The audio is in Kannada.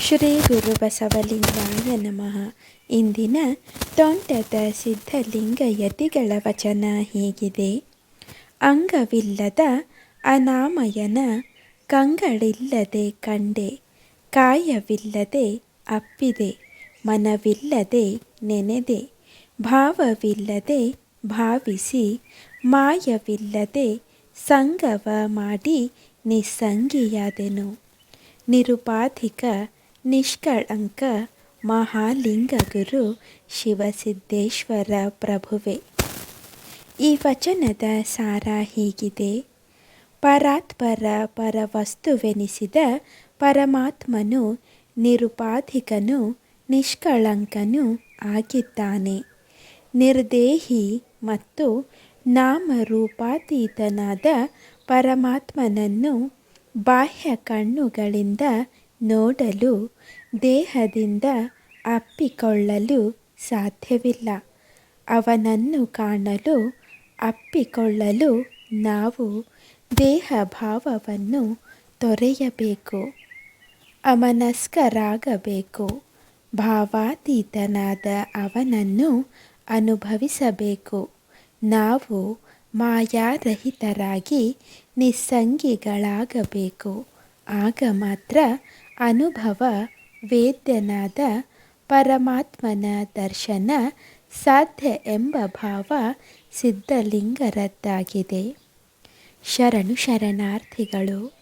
ಶ್ರೀ ಗುರು ಬಸವಲಿಂಗಾಯ ನಮಃ. ಇಂದಿನ ತೋಂಟದ ಸಿದ್ಧಲಿಂಗ ಯತಿಗಳ ವಚನ ಹೀಗಿದೆ. ಅಂಗವಿಲ್ಲದ ಅನಾಮಯನ ಕಂಗಳಿಲ್ಲದೆ ಕಂಡೆ, ಕಾಯವಿಲ್ಲದೆ ಅಪ್ಪಿದೆ, ಮನವಿಲ್ಲದೆ ನೆನೆದೆ, ಭಾವವಿಲ್ಲದೆ ಭಾವಿಸಿ, ಮಾಯವಿಲ್ಲದೆ ಸಂಗವ ಮಾಡಿ ನಿಸ್ಸಂಗಿಯಾದೆನು. ನಿರುಪಾಧಿಕ ನಿಷ್ಕಳಂಕ ಮಹಾಲಿಂಗ ಗುರು ಶಿವಸಿದ್ದೇಶ್ವರ ಪ್ರಭುವೆ. ಈ ವಚನದ ಸಾರ ಹೀಗಿದೆ. ಪರಾತ್ಪರ ಪರವಸ್ತುವೆನಿಸಿದ ಪರಮಾತ್ಮನು ನಿರುಪಾಧಿಕನು ನಿಷ್ಕಳಂಕನೂ ಆಗಿದ್ದಾನೆ. ನಿರ್ದೇಹಿ ಮತ್ತು ನಾಮರೂಪಾತೀತನಾದ ಪರಮಾತ್ಮನನ್ನು ಬಾಹ್ಯ ಕಣ್ಣುಗಳಿಂದ ನೋಡಲು ದೇಹದಿಂದ ಅಪ್ಪಿಕೊಳ್ಳಲು ಸಾಧ್ಯವಿಲ್ಲ. ಅವನನ್ನು ಕಾಣಲು ಅಪ್ಪಿಕೊಳ್ಳಲು ನಾವು ದೇಹ ಭಾವವನ್ನು ತೊರೆಯಬೇಕು, ಅಮನಸ್ಕರಾಗಬೇಕು, ಭಾವಾತೀತನಾದ ಅವನನ್ನು ಅನುಭವಿಸಬೇಕು. ನಾವು ಮಾಯಾರಹಿತರಾಗಿ ನಿಸ್ಸಂಗಿಗಳಾಗಬೇಕು. ಆಗ ಮಾತ್ರ ಅನುಭವ ವೇದ್ಯನಾದ ಪರಮಾತ್ಮನ ದರ್ಶನ ಸಾಧ್ಯ ಎಂಬ ಭಾವ ಸಿದ್ಧಲಿಂಗರದ್ದಾಗಿದೆ. ಶರಣು ಶರಣಾರ್ಥಿಗಳು